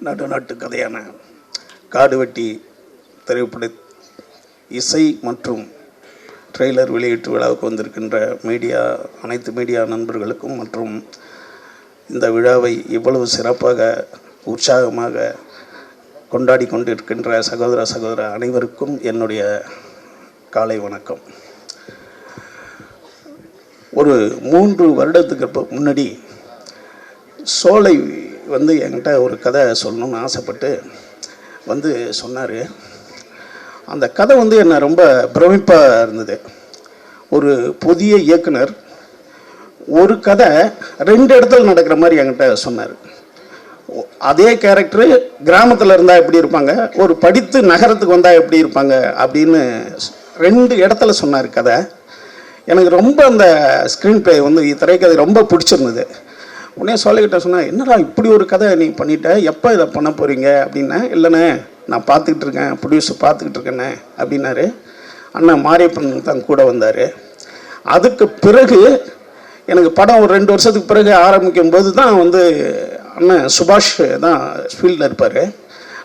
நடுநாட்டு கதையான காடுவெட்டி திரைப்பட இசை மற்றும் ட்ரெய்லர் வெளியீட்டு விழாவுக்கு வந்திருக்கின்ற மீடியா அனைத்து மீடியா நண்பர்களுக்கும் மற்றும் இந்த விழாவை இவ்வளவு சிறப்பாக உற்சாகமாக கொண்டாடி கொண்டிருக்கின்ற சகோதர சகோதர அனைவருக்கும் என்னுடைய காலை வணக்கம். ஒரு மூன்று வருடத்துக்கு முன்னாடி சோலை வந்து என்கிட்ட ஒரு கதை சொல்லணும்னு ஆசைப்பட்டு வந்து சொன்னார். அந்த கதை வந்து என்னை ரொம்ப பிரமிப்பாக இருந்தது. ஒரு புதிய இயக்குனர் ஒரு கதை ரெண்டு இடத்துல நடக்கிற மாதிரி என்கிட்ட சொன்னார். அதே கேரக்டரு கிராமத்தில் இருந்தால் எப்படி இருப்பாங்க? ஒரு படித்து நகரத்துக்கு வந்தால் எப்படி இருப்பாங்க? அப்படின்னு ரெண்டு இடத்துல சொன்னார் கதை. எனக்கு ரொம்ப அந்த ஸ்க்ரீன் ப்ளே வந்து திரைக்கதை ரொம்ப பிடிச்சிருந்தது. உடனே சொல்லிக்கிட்ட சொன்னேன் என்னடா இப்படி ஒரு கதை நீ பண்ணிட்ட? எப்போ இதை பண்ண போகிறீங்க அப்படின்னா இல்லைண்ணே நான் பார்த்துக்கிட்டு இருக்கேன் ப்ரொடியூசர் பார்த்துக்கிட்டு இருக்கேண்ணே அப்படின்னாரு. அண்ணன் மாரியப்பன் தான் கூட வந்தார். அதுக்கு பிறகு எனக்கு படம் ஒரு ரெண்டு வருஷத்துக்கு பிறகு ஆரம்பிக்கும் போது தான் வந்து அண்ணன் சுபாஷ் தான் ஃபீல்டில் இருப்பார்.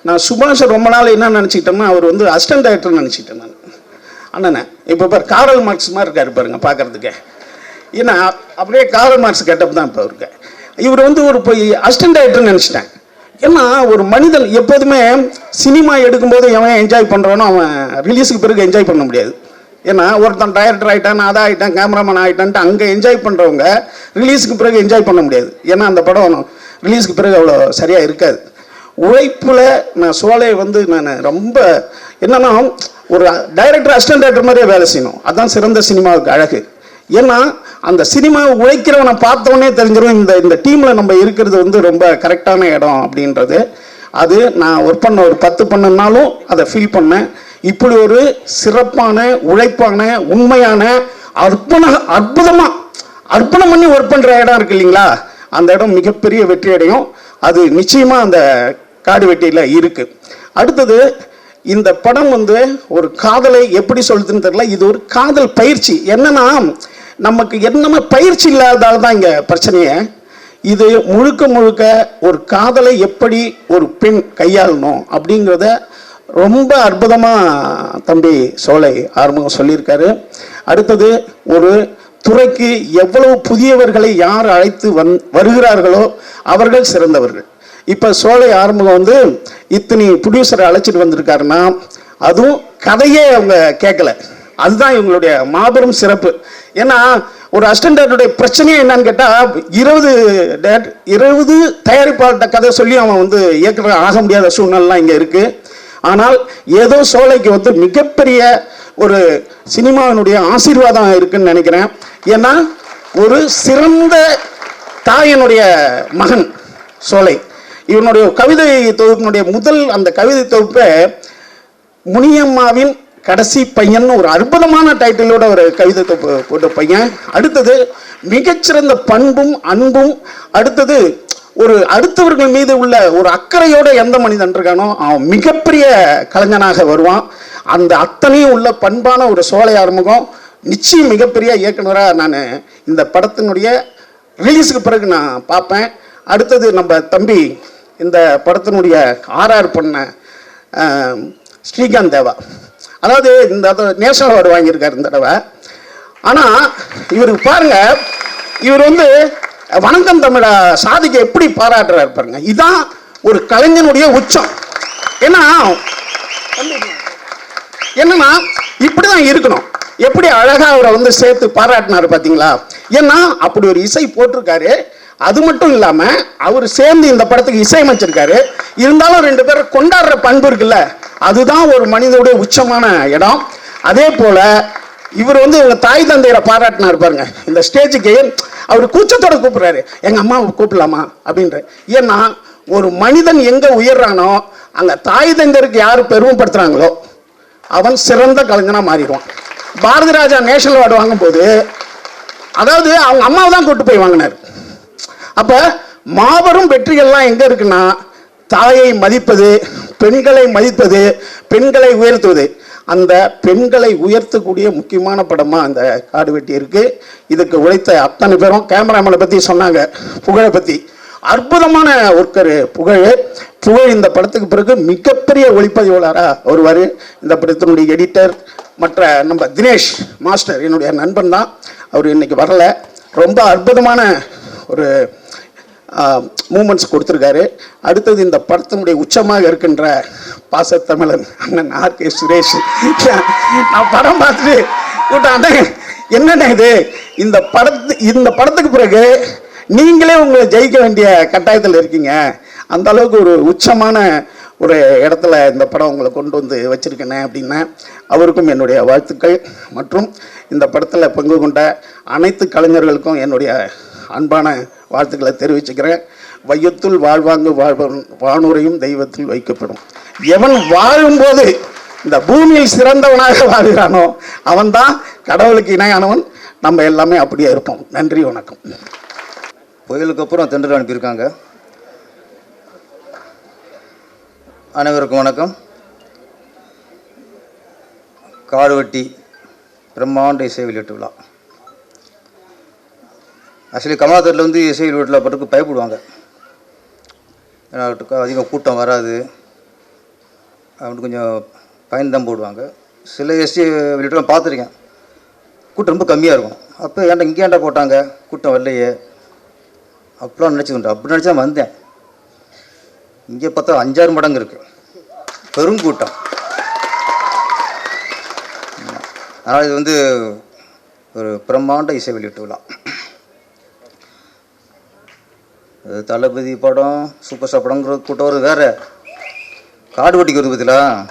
நான் சுபாஷை ரொம்ப நாள் என்ன நினச்சிக்கிட்டேன்னா அவர் வந்து அசிஸ்டன்ட் டைரக்டர் நினச்சிக்கிட்டேன் நான். அண்ணனே இப்போ பாரு காரல் மார்க்ஸ் மாதிரி இருக்காரு பாருங்க பார்க்கறதுக்கு. ஏன்னா அப்படியே காரல் மார்க்ஸ் கெட்டப் தான் இப்போ இருக்கேன் இவர் வந்து ஒரு அசிஸ்டன்ட் டைரக்டர் நினச்சிட்டேன். ஏன்னா ஒரு மனிதன் எப்போதுமே சினிமா எடுக்கும்போது எவன் என்ஜாய் பண்ணுறானோ அவன் ரிலீஸுக்கு பிறகு என்ஜாய் பண்ண முடியாது. ஏன்னா ஒருத்தன் டைரக்டர் ஆகிட்டான் அதை ஆகிட்டான் கேமராமேன் ஆகிட்டான்ட்டு அங்கே என்ஜாய் பண்ணுறவங்க ரிலீஸுக்கு பிறகு என்ஜாய் பண்ண முடியாது. ஏன்னா அந்த படம் ரிலீஸுக்கு பிறகு அவ்வளோ சரியாக இருக்காது. உழைப்பில் நான் சோலையை வந்து நான் ரொம்ப என்னென்னா ஒரு டைரக்டர் அசிஸ்டன்ட் டைரக்டர் மாதிரியே வேலை செய்யணும். அதுதான் சிறந்த சினிமாவுக்கு அழகு. ஏன்னா அந்த சினிமாவை உழைக்கிறவனை பார்த்தோன்னே தெரிஞ்சிடும் இந்த இந்த டீமில் நம்ம இருக்கிறது வந்து ரொம்ப கரெக்டான இடம் அப்படின்றது. அது நான் ஒர்க் பண்ண ஒரு பத்து பண்ணனாலும் அதை ஃபீல் பண்ணேன். இப்படி ஒரு சிறப்பான உழைப்பான உண்மையான அர்ப்பண அற்புதமாக அர்ப்பணம் பண்ணி ஒர்க் பண்ணுற இடம் இருக்கு இல்லைங்களா? அந்த இடம் மிகப்பெரிய வெற்றி அடையும். அது நிச்சயமாக அந்த காடு வெட்டியில் இருக்குது அடுத்தது இந்த படம் வந்து ஒரு காதலை எப்படி சொல்லுதுன்னு தெரியல. இது ஒரு காதல் பயிற்சி. என்னன்னா நமக்கு என்னமே பயிற்சி இல்லாததால் தான் இங்கே பிரச்சனையே. இது முழுக்க முழுக்க ஒரு காதலை எப்படி ஒரு பெண் கையாளணும் அப்படிங்கிறத ரொம்ப அற்புதமாக தம்பி சோலை ஆறுமுகம் சொல்லியிருக்காரு. அடுத்தது ஒரு துறைக்கு எவ்வளவு புதியவர்களை யார் அழைத்து வந் வருகிறார்களோ அவர்கள் சிறந்தவர்கள். இப்போ சோலை ஆறுமுகம் வந்து இத்தனை ப்ரொடியூசரை அழைச்சிட்டு வந்திருக்காருன்னா அதுவும் கதையே அவங்க கேட்கல. அதுதான் இவங்களுடைய மாபெரும் சிறப்பு. ஏன்னா ஒரு அசிஸ்டன்டேட்டுடைய பிரச்சனையே என்னன்னு கேட்டால் இருபது டேட் இருபது தயாரிப்பாளர்கிட்ட கதை சொல்லி அவன் வந்து இயக்குனர் ஆக முடியாத சூழ்நிலாம் இங்கே இருக்குது ஆனால் ஏதோ சோலைக்கு வந்து மிகப்பெரிய ஒரு சினிமாவினுடைய ஆசீர்வாதம் இருக்குன்னு நினைக்கிறேன். ஏன்னா ஒரு சிறந்த தாயினுடைய மகன் சோலை. இவனுடைய கவிதை தொகுப்பினுடைய முதல் அந்த கவிதை தொகுப்பை முனியம்மாவின் கடைசி பையன் ஒரு அற்புதமான டைட்டிலோட ஒரு கவிதை போட்ட பையன். அடுத்தது மிகச்சிறந்த பண்பும் அன்பும் அடுத்தது ஒரு அடுத்தவர்கள் மீது உள்ள ஒரு அக்கறையோட எந்த மனிதன் இருக்கானோ அவன் மிகப்பெரிய கலைஞனாக வருவான். அந்த அத்தனையும் உள்ள பண்பான ஒரு சோலை ஆறுமுகம் நிச்சயம் மிகப்பெரிய இயக்குனராக நான் இந்த படத்தினுடைய ரிலீஸுக்கு பிறகு நான் பார்ப்பேன். அடுத்தது நம்ம தம்பி இந்த படத்தினுடைய ஆர்ஆர் பண்ண ஸ்ரீகாந்த் தேவா. அதாவது இந்த நேஷனல் அவார்டு வாங்கியிருக்காரு இந்த தடவை. ஆனால் இவருக்கு பாருங்க இவர் வந்து வணக்கம் தமிழ சாதிக்க எப்படி பாராட்டுறாரு பாருங்க. இதுதான் ஒரு கலைஞனுடைய உச்சம். ஏன்னா என்னன்னா இப்படிதான் இருக்கணும். எப்படி அழகாக அவரை வந்து சேர்த்து பாராட்டினாரு பார்த்தீங்களா ஏன்னா அப்படி ஒரு இசை போட்டிருக்காரு. அது மட்டும் இல்லாமல் அவர் சேர்ந்து இந்த படத்துக்கு இசையமைச்சிருக்காரு. இருந்தாலும் ரெண்டு பேரும் கொண்டாடுற பண்பு இருக்குல்ல. அதுதான் ஒரு மனிதனுடைய உச்சமான இடம். அதே போல இவர் வந்து இவங்க தாய் தந்தையரை பாராட்டினார் பாருங்க. இந்த ஸ்டேஜுக்கு அவர் கூச்சத்தோட கூப்பிடுறாரு. எங்க அம்மாவை கூப்பிடலாமா? அப்படின்ற. ஏன்னா ஒரு மனிதன் எங்க உயர்றானோ அங்க தாய் தந்தையருக்கு யார் பெருமைப்படுத்துறாங்களோ அவன் சிறந்த கலைஞனா மாறிடுவான். பாரதி ராஜா நேஷனல் அவார்டு வாங்கும்போது அதாவது அவங்க அம்மாவை தான் கூட்டு போய் வாங்கினார். அப்ப மாபெரும் வெற்றிகள்லாம் எங்க இருக்குன்னா தாயை மதிப்பது பெண்களை மதித்தது பெண்களை உயர்த்துவது. அந்த பெண்களை உயர்த்தக்கூடிய முக்கியமான படமாக அந்த காடு வெட்டி இருக்குது இதுக்கு உழைத்த அத்தனை பேரும் கேமராமேனை பற்றி சொன்னாங்க புகழை பற்றி அற்புதமான ஒர்க்கர் புகழ். புகழ் இந்த படத்துக்கு பிறகு மிகப்பெரிய ஒளிப்பதிவாளராக வருவார். இந்த படத்தினுடைய எடிட்டர் மற்ற நம்ம தினேஷ் மாஸ்டர் என்னுடைய நண்பன் தான். அவர் இன்றைக்கி வரல. ரொம்ப அற்புதமான ஒரு மூமெண்ட்ஸ் கொடுத்துருக்காரு. அடுத்தது இந்த படத்தினுடைய உச்சமாக இருக்கின்ற பாசத்தமிழன் அண்ணன் ஆர் கே சுரேஷ். நான் படம் பார்த்துட்டு கூட்டாண்ட என்னென்ன என்னண்ணே இது? இந்த படத்து இந்த படத்துக்கு பிறகு நீங்களே உங்களை ஜெயிக்க வேண்டிய கட்டாயத்தில் இருக்கீங்க. அந்த அளவுக்கு ஒரு உச்சமான ஒரு இடத்துல இந்த படம் உங்களை கொண்டு வந்து வச்சுருக்கேனே அப்படின்னா அவருக்கும் என்னுடைய வாழ்த்துக்கள். மற்றும் இந்த படத்தில் பங்கு கொண்ட அனைத்து கலைஞர்களுக்கும் என்னுடைய அன்பான வாழ்த்துக்களை தெரிவிச்சுக்கிறேன். வையத்துள் வாழ்வாங்கு வாழ்வன் வானூரையும் தெய்வத்தில் வைக்கப்படும். எவன் வாழும்போது இந்த பூமியில் சிறந்தவனாக வாழ்கிறானோ அவன்தான் கடவுளுக்கு இணையானவன். நம்ம எல்லாமே அப்படியே இருப்போம். நன்றி வணக்கம். புயலுக்கு அப்புறம் தென்றல் அனுப்பியிருக்காங்க. அனைவருக்கும் வணக்கம். காடுவெட்டி பிரம்மாண்ட இசை வெளியீட்டு விழா. ஆக்சுவலி கமலாத்தரில் வந்து இசை ரோட்டில் பட்டுக்கு பயப்படுவாங்க. ஏன்னா அதிகம் கூட்டம் வராது. அப்படின்னு கொஞ்சம் பயன்தான் போடுவாங்க. சில எஸ்டி வெளியீட்டுலாம் பார்த்துருக்கேன். கூட்டம் ரொம்ப கம்மியாக இருக்கும். அப்போ ஏன்டா இங்கே ஏன்டா போட்டாங்க? கூட்டம் வரலையே. அப்படிலாம் நினச்சிக்கிட்டு அப்படி நினச்சா வந்தேன். இங்கே பார்த்தா அஞ்சாறு மடங்கு பெரும் பெருங்கூட்டம் அதனால் இது வந்து ஒரு பிரம்மாண்ட இசை வெளியீட்டு விழா இது தளபதி படம் சூப்பர் ஸ்டார் படங்கிற கூட்டம் ஒரு வேற. காடு வட்டிக்கு வருது பார்த்தீங்களா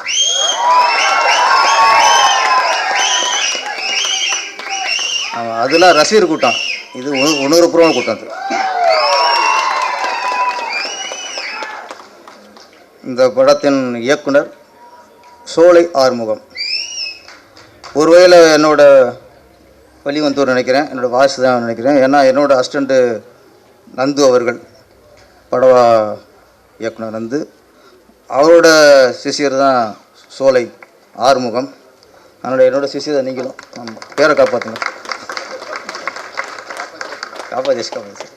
ஆமாம் அதெல்லாம் ரசிகர் கூட்டம். இது உண- உணர்வுபூர்வமான கூட்டம் அது. இந்த படத்தின் இயக்குனர் சோலை ஆறுமுகம். ஒரு வகையில் என்னோட வழிவந்தூர் நினைக்கிறேன் என்னோட வாய்ஸ் தான் நினைக்கிறேன். ஏன்னா என்னோடய அசிஸ்டண்ட்டு நந்து அவர்கள் படவா இயக்குனர் நந்து. அவரோட சிசியர் தான் சோலை ஆறுமுகம். அதனுடைய என்னோட சிசியர் நீங்களும். ஆமாம் பேரை காப்பாற்றுங்க காப்பாதேஷ் காப்பாதேஷ்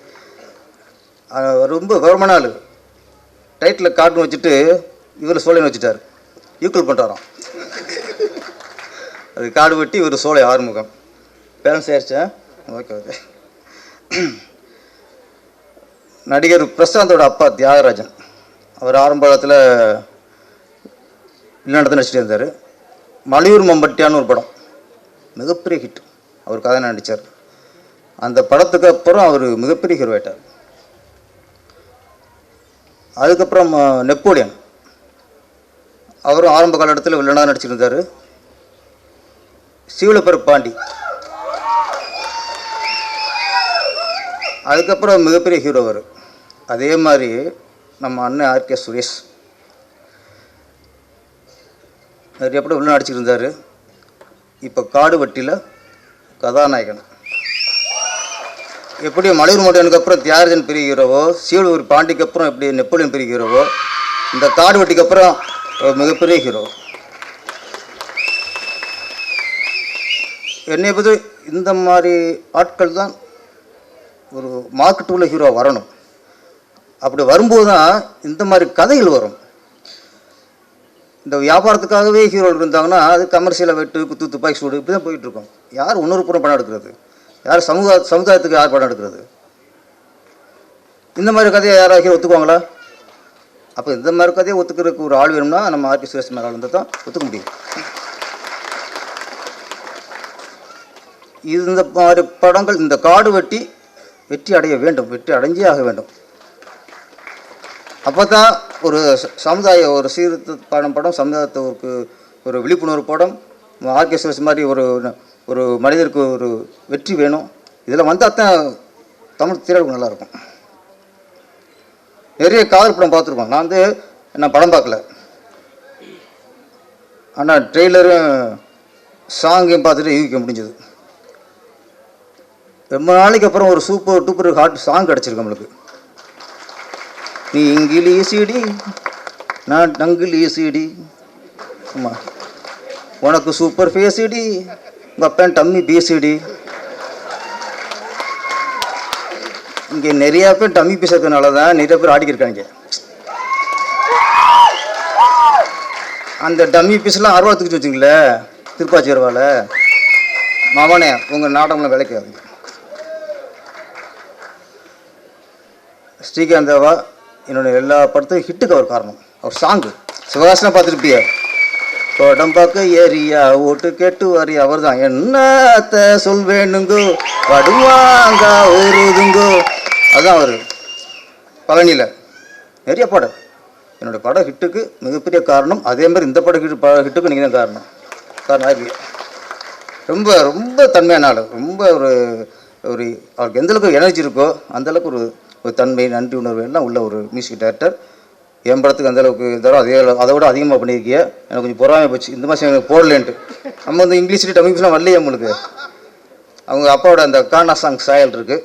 ரொம்ப கவர்மெண்ட் ஆள். டைட்டில் காட்டுன்னு வச்சுட்டு இவர் சோலைன்னு வச்சுட்டார். ஈக்குவல் பண்ணுறாராம் அது காடு வெட்டி இவர் சோலை ஆறுமுகம். பேரண்ட்ஸ் ஆயிடுச்சா ஓகே ஓகே. நடிகர் பிரசாந்தோட அப்பா தியாகராஜன். அவர் ஆரம்ப காலத்தில் வெளிநாட்டு நடிச்சிட்டு இருந்தார் மலையூர் மம்பட்டியான்னு ஒரு படம். மிகப்பெரிய ஹிட் அவர் கதை நடித்தார் அந்த படத்துக்கு அப்புறம் அவர் மிகப்பெரிய ஹீரோ ஆயிட்டார். அதுக்கப்புறம் நெப்போலியன். அவரும் ஆரம்ப காலகட்டத்தில் வில்லனாக நடிச்சிருந்தார். சீவலப்பர் பாண்டி. அதுக்கப்புறம் மிகப்பெரிய ஹீரோ அவர். அதே மாதிரி நம்ம அண்ணன் ஆர்கே சுரேஷ். நிறைய படம் உள்ள நடிச்சிருந்தார் இப்போ காடு வட்டியில் கதாநாயகன். எப்படி மலையூர் மோட்டனுக்கு அப்புறம் தியாகராஜன் பெரிய ஹீரோவோ சீலூர் பாண்டிக்கு அப்புறம் எப்படி நெப்போலியன் பெரிய ஹீரோவோ இந்த காடு வெட்டிக்கு அப்புறம் ஒரு மிகப்பெரிய ஹீரோ என்னை பற்றி இந்த மாதிரி ஆட்கள் தான் ஒரு மார்க்கெட் உள்ள ஹீரோ வரணும். அப்படி வரும்போது தான் இந்த மாதிரி கதைகள் வரும். இந்த வியாபாரத்துக்காகவே ஹீரோக்கள் இருந்தாங்கன்னா அது கமர்ஷியலை வெட்டு குத்து துப்பாக்கி சூடு இப்படி தான் போயிட்டுருக்கோம் யார் உணர்வுபூர்வம் படம் எடுக்கிறது? யார் சமூக சமுதாயத்துக்கு யார் படம் எடுக்கிறது? இந்த மாதிரி கதையை யாராவது ஹீரோ ஒத்துக்குவாங்களா? அப்போ இந்த மாதிரி கதையை ஒத்துக்கிறதுக்கு ஒரு ஆள் வேணும்னா நம்ம ஆர்பி சுரேஷ் மேலே இருந்தால் தான் ஒத்துக்க முடியும். இது இந்த மாதிரி படங்கள் இந்த காடு வெட்டி வெற்றி அடைய வேண்டும் வெற்றி அடைஞ்சே ஆக வேண்டும். அப்போ தான் ஒரு ச- சமுதாய ஒரு சீர்திருத்த படம் படம் சமுதாயத்துக்கு ஒரு விழிப்புணர்வு படம் ஆர்கெஸ்ட்ரஸ் மாதிரி ஒரு ஒரு மனிதருக்கு ஒரு வெற்றி வேணும். இதில் வந்தால் தான் தமிழ் திரையுலகம் நல்லாயிருக்கும். நிறைய காதல் படம் பார்த்துருக்கோம். நான் வந்து நான் படம் பார்க்கல. ஆனால் ட்ரெய்லரும் சாங்கையும் பார்த்துட்டு யூகிக்க முடிஞ்சது. ரொம்ப நாளைக்கு அப்புறம் ஒரு சூப்பர் டூப்பர் ஹாட் சாங் கிடச்சிருக்கு நம்மளுக்கு. நீ இங்கிலீசிடி நான் டங்கிலீசிடி ஆமாம் உனக்கு சூப்பர் ஃபேஸிடி உங்கள் அப்பன் டம்மி பிசிடி. இங்கே நிறையா பேர் டம்மி பேசுறதுனால தான் நிறைய பேர் ஆடிக்கிருக்காங்க. அந்த டம்மி பீஸ்லாம் அருவாத்துக்கு தூக்கி வச்சுங்களேன் திருப்பாச்சி அருவால மாமனே உங்கள் நாடகம்லாம் ஸ்ரீகாந்த் என்னுடைய எல்லா படத்துக்கும் ஹிட்டுக்கு அவர் காரணம். அவர் சாங்கு சிவகாசனம் பார்த்துருப்பிய? கோடம்பாக்க ஏரியா ஓட்டு கேட்டு வரி அவர் தான் என்னத்த சொல்வேணுங்கோ படுவாங்க ஊருதுங்கோ அதுதான் அவர். பழனியில். நிறைய படம். என்னுடைய படம் ஹிட்டுக்கு மிகப்பெரிய காரணம். அதே மாதிரி இந்த படம் ஹிட் ஹிட்டுக்கு நீங்கள் தான் காரணம். காரணம் ஆகி ரொம்ப ரொம்ப தன்மையான ஆள். ரொம்ப ஒரு ஒரு அவருக்கு எந்த அளவுக்கு எனர்ஜி இருக்கோ அந்த அளவுக்கு ஒரு ஒரு தன்மை நன்றி உணர்வு எல்லாம் உள்ள ஒரு மியூசிக் டேரக்டர் என் படத்துக்கு அந்தளவுக்கு அதே அதை விட அதிகமாக பண்ணியிருக்கிய. எனக்கு கொஞ்சம் பொறாமை போச்சு. இந்த மாதிரி எனக்கு போடலேன்ட்டு. நம்ம வந்து இங்கிலீஷ் தமிழ்லாம் வரலையே நம்மளுக்கு. அவங்க அப்பாவோட அந்த கானா சாங் சாயல் இருக்குது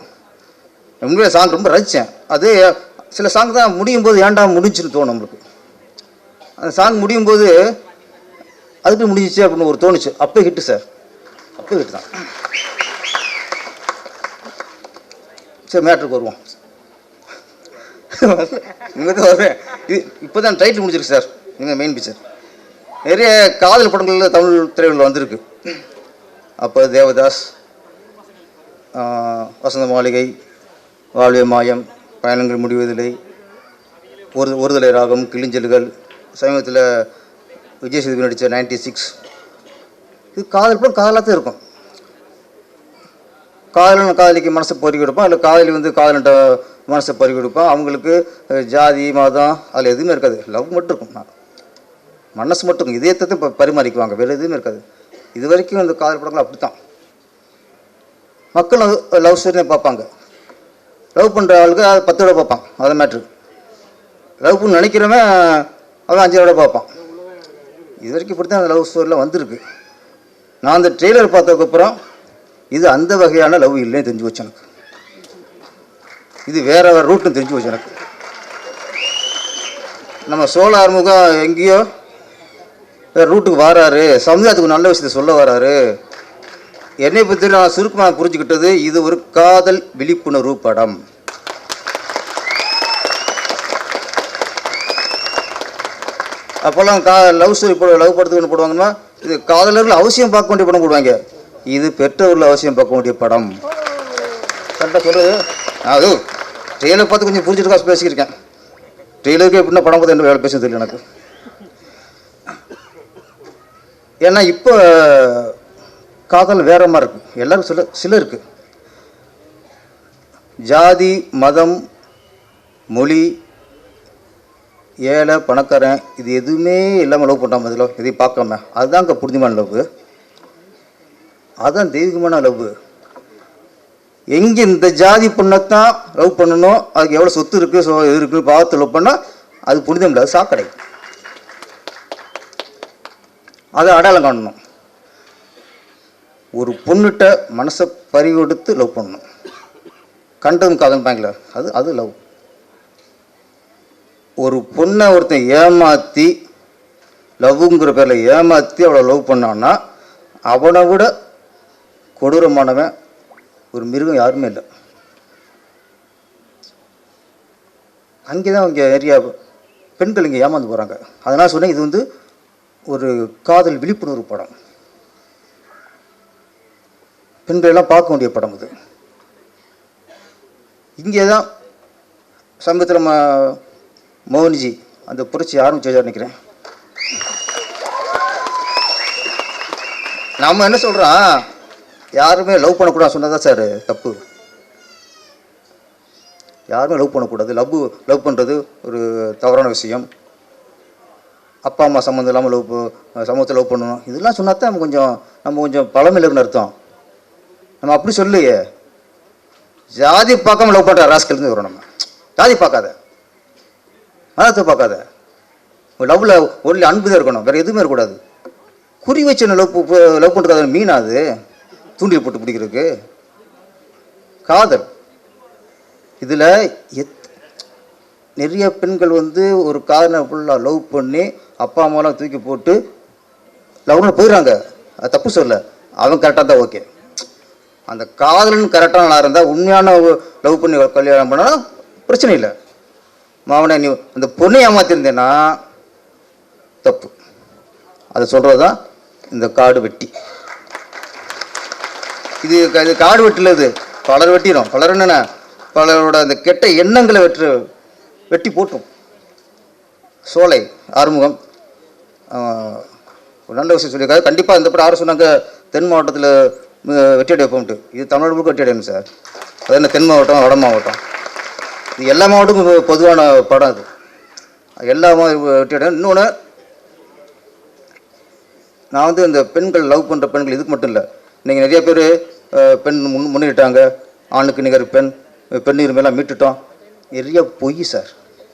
உண்மையிலே சாங் ரொம்ப ரசித்தேன் அது சில சாங் தான் முடியும் போது ஏன்டா முடிஞ்சுன்னு தோணும் நம்மளுக்கு. அந்த சாங் முடியும் போது அதுக்கு முடிஞ்சிச்சு அப்படின்னு ஒரு தோணுச்சு. அப்போ ஹிட்டு சார் அப்போ ஹிட்டு தான். சரி மேட்ருக்கு வருவோம். இங்கே தான் வருவேன் இது இப்போ தான் டைட்டில் முடிச்சிருக்கு சார். இங்கே மெயின் பிக்சர் நிறைய காதல் படங்கள் தமிழ் திரைகளில் வந்திருக்கு. அப்போ தேவதாஸ் வசந்த மாளிகை வாழ்வே மாயம் பயணங்கள் முடிவதில்லை. ஒரு ஒருதலை ராகம் கிளிஞ்சல்கள் சமீபத்தில் விஜய் சேதுபதி நடித்த நைன்டி சிக்ஸ் இது காதல் படம் காதலாக தான் இருக்கும். காதலன் காதலிக்கு மனசை பொறி கொடுப்பான் இல்லை காதலி வந்து காதலன்ட்ட மனசை பொறி கொடுப்பான். அவங்களுக்கு ஜாதி மதம் அதில் எதுவுமே இருக்காது. லவ் மட்டும் இருக்கும். நான் மனசு மட்டும் இருக்கும். இதயத்தை இப்போ பரிமாறிக்குவாங்க. வேறு எதுவுமே இருக்காது. இது வரைக்கும் இந்த காதல் படங்கள் அப்படி தான் மக்கள் லவ் ஸ்டோரியை பார்ப்பாங்க. லவ் பண்ணுற ஆளுக்கு அது பத்து விட பார்ப்பான். அதை மேட்ரு. லவ் பண்ணு நினைக்கிறவன் அவன் அஞ்சு விட பார்ப்பான். இது வரைக்கும் இப்படி தான் அந்த லவ் ஸ்டோரியில் வந்திருக்கு. நான் அந்த ட்ரெய்லர் பார்த்ததுக்கப்புறம் இது அந்த வகையான லவ் இல்லைன்னு தெரிஞ்சு வச்சு எனக்கு. இது வேற வேறு ரூட்னு தெரிஞ்சு வச்சு எனக்கு. நம்ம சோழ ஆறுமுகம் எங்கேயோ வேற ரூட்டுக்கு வராரு. சமுதாயத்துக்கு நல்ல விஷயத்தை சொல்ல வராரு. என்னை பற்றி நான் சுருக்கமாக புரிஞ்சுக்கிட்டது இது ஒரு காதல் விழிப்புணர்வு படம். அப்போல்லாம் கா லவ் ஸ்டோரி போட லவ் படத்துக்கு ஒன்று போடுவாங்கன்னா இது காதலர்கள் அவசியம் பார்க்க வேண்டிய படம் போடுவாங்க. இது பெற்றோர்கள் அவசியம் பார்க்க வேண்டிய படம். கரெக்டாக சொல்கிறது அது ட்ரெயிலர் பார்த்து கொஞ்சம் புரிஞ்சுட்டு காசு பேசியிருக்கேன் ட்ரெயிலருக்கு எப்படின்னா படம் பார்த்து என்ன வேலை பேச தெரியல எனக்கு. ஏன்னா இப்போ காதல் வேற மாதிரி இருக்கு. எல்லாரும் சில சிலருக்கு ஜாதி மதம் மொழி ஏழை பணக்காரன் இது எதுவுமே இல்லாமல் லவ் பண்ணாமல் இதில் எதையும் பார்க்காம. அதுதாங்க புரிஞ்சுமான லவ் அதுதான் தெய்வீகமான லவ் எங்கே இந்த ஜாதி பொண்ணைத்தான் லவ் பண்ணணும் அதுக்கு எவ்வளோ சொத்து இருக்குது ஸோ இது இருக்குது பார்த்து லவ் பண்ணால் அது புனிதம் இல்லை அது சாக்கடை. அதை அடையாளம் காணணும். ஒரு பொண்ணுகிட்ட மனசை பறி கொடுத்து லவ் பண்ணணும். கண்டதும் காதல் பேங்கில் அது அது லவ் ஒரு பொண்ணை ஒருத்தன் ஏமாற்றி லவ்ங்கிற பேரில் ஏமாற்றி அவளை லவ் பண்ணான்னா அவனை விட கொடூரமானவன் ஒரு மிருகம் யாருமே இல்லை. அங்கே தான் இங்கே ஏரியா பெண்கள் இங்கே ஏமாந்து போகிறாங்க அதனால் சொன்னேன் இது வந்து ஒரு காதல் விழிப்புணர்வு படம். பெண்களெல்லாம் பார்க்க வேண்டிய படம் இது இங்கே தான் சமீபத்தில் ம மோகன்ஜி அந்த புரட்சி ஆரம்பிச்சு நினைக்கிறேன். நம்ம என்ன சொல்கிறோம் யாருமே லவ் பண்ணக்கூடாது சொன்னதா சார்? தப்பு. யாருமே லவ் பண்ணக்கூடாது. லவ் லவ் பண்ணுறது ஒரு தவறான விஷயம். அப்பா அம்மா சம்மந்தம் இல்லாமல் லவ் சமூகத்தை லவ் பண்ணணும். இதெல்லாம் சொன்னா தான் நம்ம கொஞ்சம் நம்ம கொஞ்சம் பழமில்லைன்னு அர்த்தம். நம்ம அப்படி சொல்லையே ஜாதி பார்க்காம லவ் பண்ணுற ராஸ்கல்னு வரும் நம்ம. ஜாதி பார்க்காத. மதத்தை பார்க்காத. லவ்வில் ஒன்லி அன்பு தான் இருக்கணும். வேறு எதுவுமே இருக்கக்கூடாது. குறி வச்சு லவ் லவ் பண்ணுறது மீனா அது? தூண்டில் போட்டு பிடிக்கிறதுக்கு? காதல். இதில் எத் நிறைய பெண்கள் வந்து ஒரு காதலை ஃபுல்லாக லவ் பண்ணி அப்பா அம்மாலாம் தூக்கி போட்டு லவ்னு போயிடுறாங்க. அது தப்பு சொல்ல அவன் கரெக்டாக தான் ஓகே அந்த காதலன் கரெக்டாக நல்லா இருந்தால் உண்மையான லவ் பண்ணி கல்யாணம் பண்ணால் பிரச்சனை இல்லை. மாவனே நீ அந்த பொண்ணை ஏமாத்திருந்தேன்னா தப்பு. அதை சொல்கிறது தான் இந்த காடு வெட்டி. இது க- இது காடு வெட்டில இது. பலர் வெட்டிடும் பலர் என்னென்ன பலரோட அந்த கெட்ட எண்ணங்களை வெற்று வெட்டி போட்டும் சோலை ஆறுமுகம். நல்ல விஷயம் சொல்லியிருக்காரு. கண்டிப்பாக இந்த படம் ஆறு சொன்னாங்க தென் மாவட்டத்தில் வெற்றியடை போகும்ட்டு. இது தமிழ்நாடு முழுக்க வெற்றியடையும் சார். அது என்ன தென் மாவட்டம் வட மாவட்டம்? இது எல்லா மாவட்டமும் பொதுவான படம் அது. எல்லா வெற்றியடையும் இன்னொன்று நான் வந்து இந்த பெண்கள் லவ் பண்ணுற பெண்கள் இதுக்கு மட்டும் இல்லை. இன்றைக்கி நிறைய பேர் பெண் முன் முன்னிட்டாங்க ஆணுக்கு நிகர் பெண் பெண் இருமையெல்லாம் மீட்டுட்டோம். நிறைய பொய் சார்.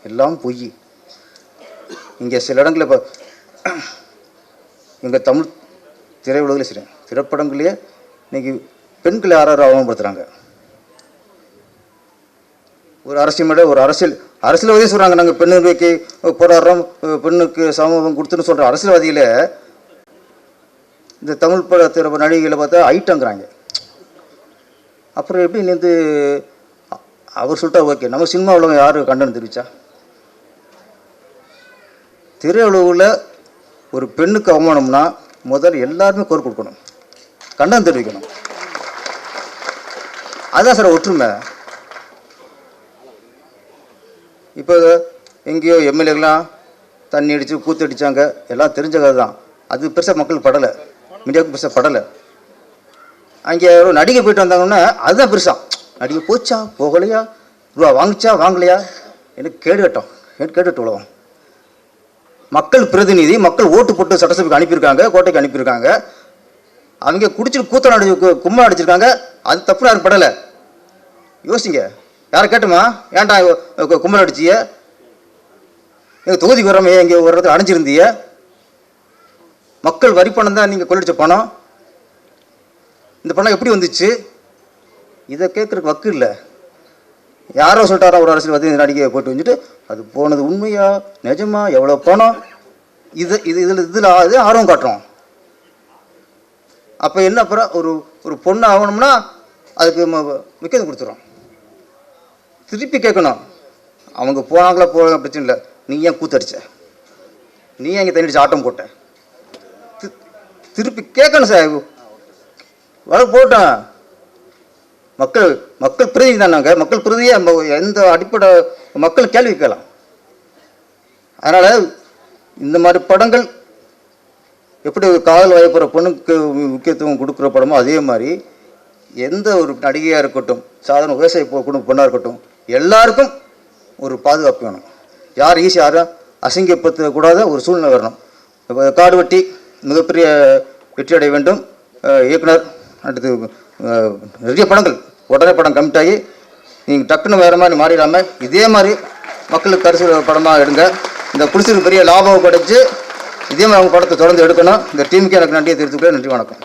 எல்லாம் பொய். இங்கே சில இடங்களில் இப்போ எங்கள் தமிழ் திரையுலகில் சரி திரைப்படங்களையே இன்றைக்கி பெண்களை யாராவது அவமானப்படுத்துகிறாங்க ஒரு அரசியல் ஒரு அரசியல் அரசியல்வாதியே சொல்கிறாங்க நாங்கள் பெண்ணுக்கு போராடுறோம் பெண்ணுக்கு சமூகம் கொடுத்துன்னு சொல்கிற அரசியல்வாதியில் இந்த தமிழ் பட திரைப்பட நடிகைகளை பார்த்தா ஐட்டங்கிறாங்க. அப்புறம் எப்படி நின்று அவர் சொல்லிட்டா ஓகே. நம்ம சினிமா உலகம் யார் கண்டனம் தெரிவிச்சா? திரையுலகில் ஒரு பெண்ணுக்கு அவமானம்னா முதல்ல எல்லாருமே கோர் கொடுக்கணும். கண்டனம் தெரிவிக்கணும். அதுதான் சார் ஒற்றுமை. இப்போ எங்கேயோ எம்எல்ஏக்கெலாம் தண்ணி அடித்து கூத்து அடித்தாங்க எல்லாம் தெரிஞ்ச கதை தான் அது பெருசாக மக்கள் படலை. மீடியாவுக்கு பெருசாக படலை. அங்கே ஒரு நடிகை போயிட்டு வந்தாங்கன்னா அதுதான் பெருசாக நடிகை போச்சா? போகலையா? ரூபா வாங்கிச்சா? வாங்கலையா? எனக்கு கேடு கட்டம். கேடு கேட்டு உலகம் மக்கள் பிரதிநிதி மக்கள் ஓட்டு போட்டு சட்டசபைக்கு அனுப்பியிருக்காங்க கோட்டைக்கு அனுப்பியிருக்காங்க. அவங்க குடிச்சிட்டு கூத்தம் அடி கும்மா அடிச்சிருக்காங்க. அது தப்பு யாரும் படலை. யோசிங்க. யாரை கேட்டுமா? ஏன்டா கும்பல் அடிச்சிய? எங்கள் தொகுதிக்கு வராம ஏன் இங்கே ஒரு இடத்துல அடைஞ்சிருந்தியே? மக்கள் வரி பணம் தான் நீங்கள் கொள்ளடிச்ச பணம். இந்த பணம் எப்படி வந்துச்சு? இதை கேட்குறதுக்கு வக்கு இல்லை. யாரோ சொல்லிட்டாரா ஒரு அரசியல்வாதி இந்த நடிகையை போட்டு வந்துட்டு அது போனது உண்மையா நிஜமா எவ்வளோ பணம்? இது இது இதில் இதில் இது ஆர்வம் காட்டுறோம். அப்போ என்ன அப்புறம் ஒரு ஒரு பொண்ணு ஆகணும்னா அதுக்கு முக்கியம் கொடுத்துரும் திருப்பி கேட்கணும். அவங்க போனாங்களா போக பிரச்சனை இல்லை. நீ ஏன் கூத்தடிச்ச? நீ ஏன் இங்கே தண்ணி அடிச்சு ஆட்டம் போட்ட? திருப்பி கேட்கணும் சார். வர போட்டோம். மக்கள் மக்கள் பிரதிநிதி தான் நாங்கள் மக்கள் பிரதியே நம்ம எந்த அடிப்படை மக்கள் கேள்வி கேட்கலாம். அதனால் இந்த மாதிரி படங்கள் எப்படி ஒரு காதல் வயப்புற பொண்ணுக்கு முக்கியத்துவம் கொடுக்குற படமோ அதே மாதிரி எந்த ஒரு நடிகையாக இருக்கட்டும் சாதாரண விவசாய குடும்ப பொண்ணாக இருக்கட்டும் எல்லாருக்கும் ஒரு பாதுகாப்பு வேணும். யார் ஈஸி யாரும் அசிங்கப்படுத்தக்கூடாத ஒரு சூழ்நிலை வரணும். இப்போ காடு வெட்டி மிகப்பெரிய வெற்றி அடைய வேண்டும் இயக்குனர் அடுத்து நிறைய படங்கள் உடனே படம் கமிட் ஆகி நீங்கள் டக்குன்னு வேறு மாதிரி மாறிடாமல் இதே மாதிரி மக்களுக்கு கரிசு படமாக எடுங்க. இந்த பிடிச்சிருக்கு பெரிய லாபம் கிடைச்சி இதே மாதிரி அவங்க படத்தை தொடர்ந்து எடுக்கணும். இந்த டீமுக்கு எனக்கு நன்றியை தெரிவித்துக்கிறேன் நன்றி வணக்கம்.